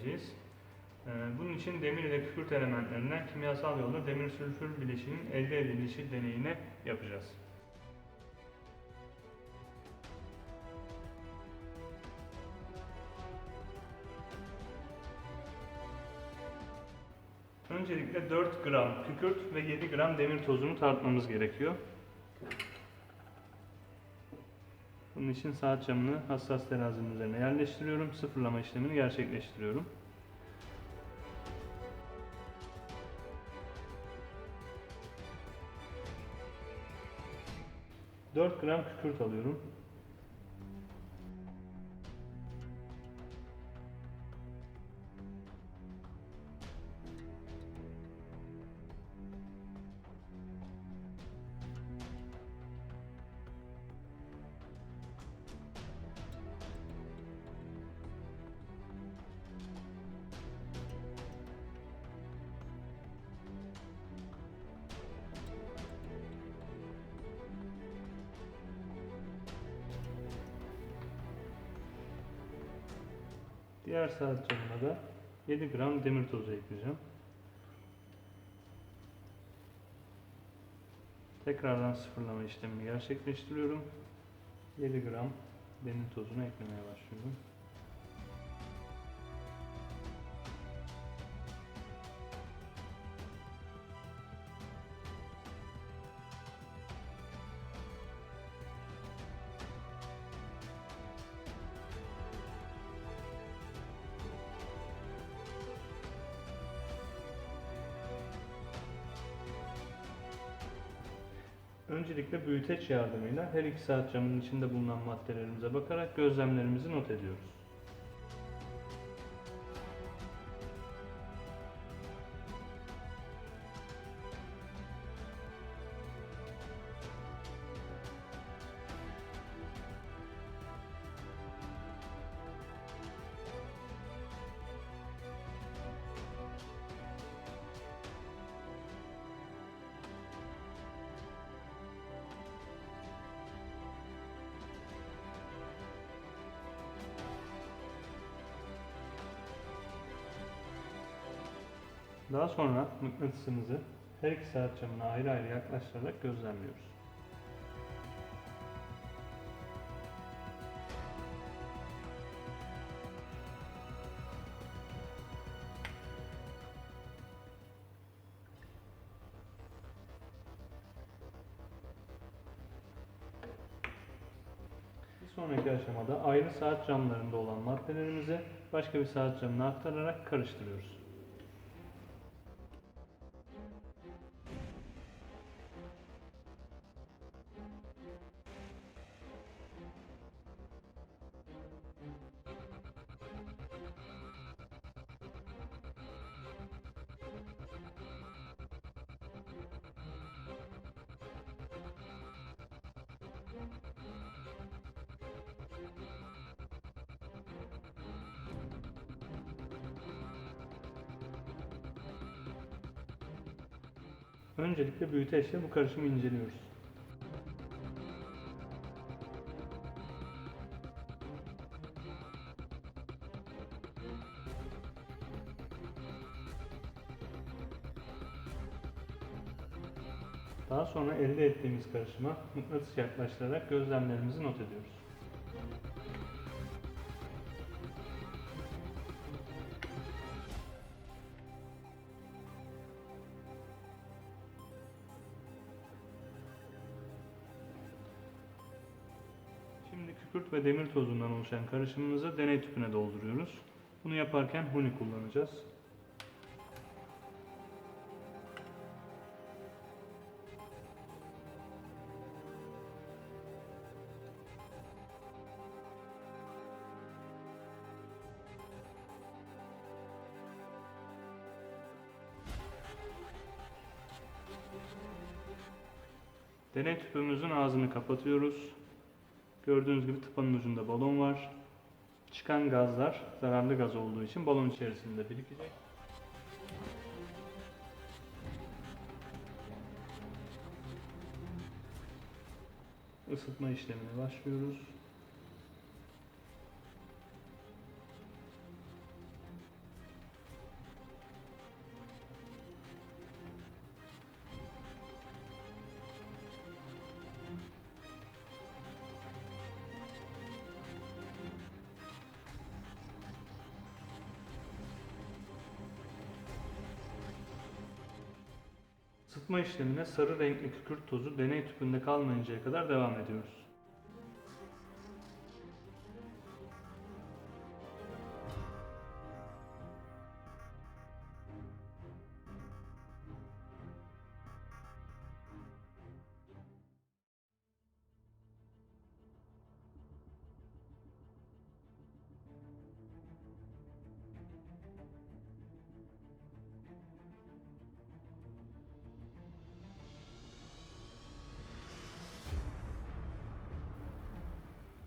edeceğiz. Ee, Bunun için demir ile kükürt elementlerinden kimyasal yolla demir sülfür bileşiğinin elde edilişi deneyini yapacağız. Öncelikle 4 gram kükürt ve 7 gram demir tozunu tartmamız gerekiyor. Bunun için saat camını hassas terazinin üzerine yerleştiriyorum. Sıfırlama işlemini gerçekleştiriyorum. 4 gram kükürt alıyorum. Diğer saat camına da 7 gram demir tozu ekleyeceğim. Tekrardan sıfırlama işlemini gerçekleştiriyorum. 7 gram demir tozunu eklemeye başlıyorum. Öncelikle büyüteç yardımıyla her iki saat camının içinde bulunan maddelerimize bakarak gözlemlerimizi not ediyoruz. Daha sonra mıknatısımızı her iki saat camına ayrı ayrı yaklaştırarak gözlemliyoruz. Sonraki aşamada ayrı saat camlarında olan maddelerimizi başka bir saat camına aktararak karıştırıyoruz. Öncelikle büyüteçle bu karışımı inceliyoruz. Daha sonra elde ettiğimiz karışıma mıknatıs yaklaştırarak gözlemlerimizi not ediyoruz. Ve demir tozundan oluşan karışımımızı deney tüpüne dolduruyoruz. Bunu yaparken huni kullanacağız. Deney tüpümüzün ağzını kapatıyoruz. Gördüğünüz gibi tıpanın ucunda balon var. Çıkan gazlar zararlı gaz olduğu için balon içerisinde birikecek. Isıtma işlemine başlıyoruz. Isıtma işlemine sarı renkli kükürt tozu deney tüpünde kalmayıncaya kadar devam ediyoruz.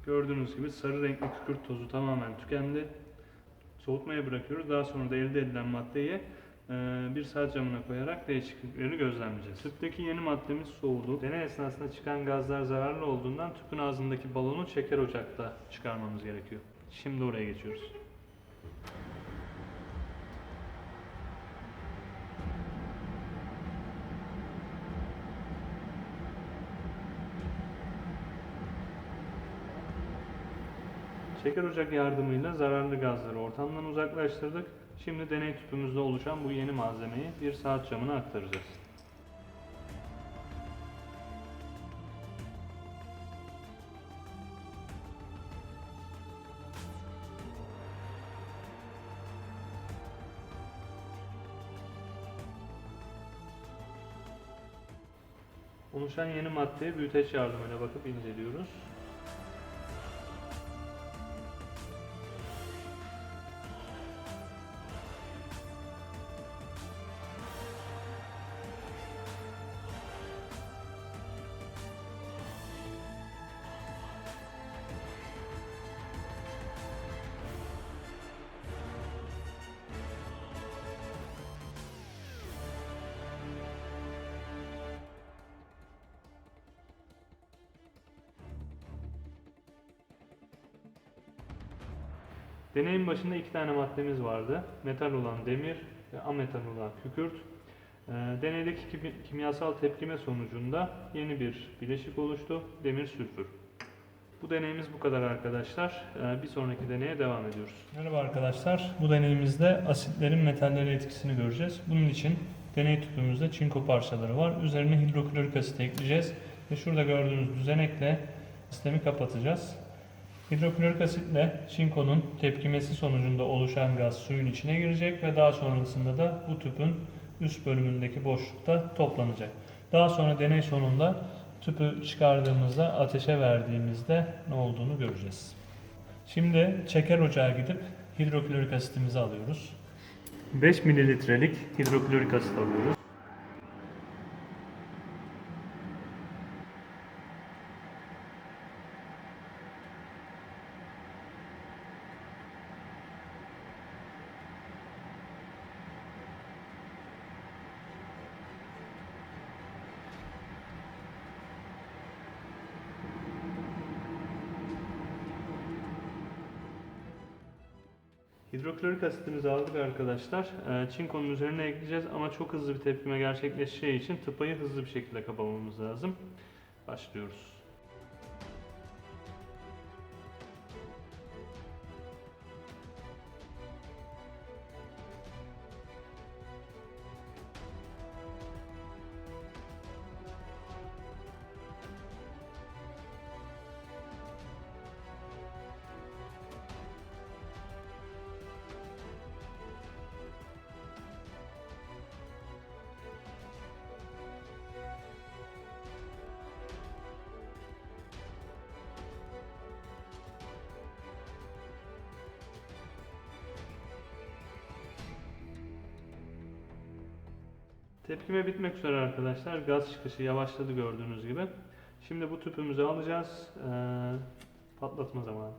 Gördüğünüz gibi sarı renkli kükürt tozu tamamen tükendi. Soğutmaya bırakıyoruz. Daha sonra da elde edilen maddeyi e, bir saat camına koyarak değişiklikleri gözlemleyeceğiz. Tüpteki yeni maddemiz soğudu. Deney esnasında çıkan gazlar zararlı olduğundan tüpün ağzındaki balonu şeker ocakta çıkarmamız gerekiyor. Şimdi oraya geçiyoruz. Şeker ocak yardımıyla zararlı gazları ortamdan uzaklaştırdık. Şimdi deney tüpümüzde oluşan bu yeni malzemeyi bir saat camına aktaracağız. Oluşan yeni maddeye büyüteç yardımıyla bakıp inceliyoruz. Deneyin başında iki tane maddemiz vardı. Metal olan demir ve ametal olan kükürt. Ee, Deneydeki kimyasal tepkime sonucunda yeni bir bileşik oluştu. Demir sülfür. Bu deneyimiz bu kadar arkadaşlar. Ee, Bir sonraki deneye devam ediyoruz. Merhaba arkadaşlar. Bu deneyimizde asitlerin metallere etkisini göreceğiz. Bunun için deney tüpümüzde çinko parçaları var. Üzerine hidroklorik asit ekleyeceğiz. Ve şurada gördüğünüz düzenekle sistemi kapatacağız. Hidroklorik asitle çinkonun tepkimesi sonucunda oluşan gaz suyun içine girecek ve daha sonrasında da bu tüpün üst bölümündeki boşlukta toplanacak. Daha sonra deney sonunda tüpü çıkardığımızda ateşe verdiğimizde ne olduğunu göreceğiz. Şimdi çeker ocağa gidip hidroklorik asitimizi alıyoruz. 5 mililitrelik hidroklorik asit alıyoruz. Hidroklorik asitimizi aldık arkadaşlar. Ee, Çinkonun üzerine ekleyeceğiz ama çok hızlı bir tepkime gerçekleşeceği için tıpayı hızlı bir şekilde kapamamız lazım. Başlıyoruz. Tepkime bitmek üzere arkadaşlar. Gaz çıkışı yavaşladı gördüğünüz gibi. Şimdi bu tüpümüzü alacağız. Ee, patlatma zamanı.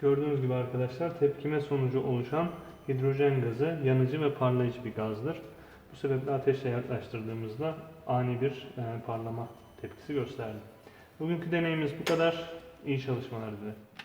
Gördüğünüz gibi arkadaşlar tepkime sonucu oluşan hidrojen gazı yanıcı ve parlayıcı bir gazdır. Bu sebeple ateşle yaklaştırdığımızda ani bir e, parlama tepkisi gösterdi. Bugünkü deneyimiz bu kadar. İyi çalışmalar dilerim.